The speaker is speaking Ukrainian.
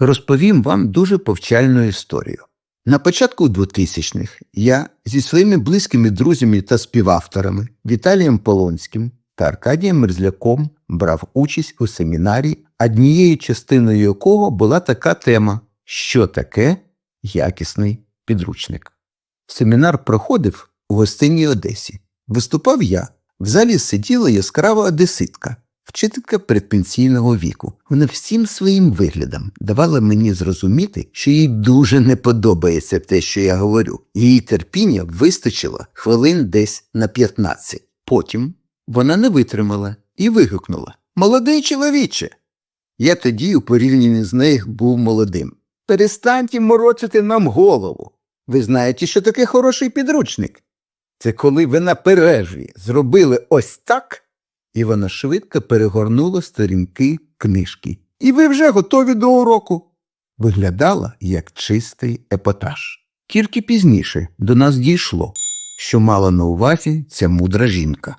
розповім вам дуже повчальну історію. На початку 2000-х я зі своїми близькими друзями та співавторами Віталієм Полонським та Аркадієм Мерзляком брав участь у семінарі, однією частиною якого була така тема Що таке якісний підручник. Семінар проходив у гостинній Одесі. Виступав я. В залі сиділа яскрава одеситка, вчителька предпенсійного віку. Вона всім своїм виглядом давала мені зрозуміти, що їй дуже не подобається те, що я говорю. Її терпіння вистачило хвилин десь на 15. Потім вона не витримала і вигукнула Молодий чоловіче. Я тоді, у порівнянні з нею, був молодим. Перестаньте морочити нам голову. Ви знаєте, що таке хороший підручник? Це коли ви на перерві зробили ось так, і вона швидко перегорнула сторінки книжки. І ви вже готові до уроку. Виглядала як чистий епатаж. Тільки пізніше до нас дійшло, що мала на увазі ця мудра жінка.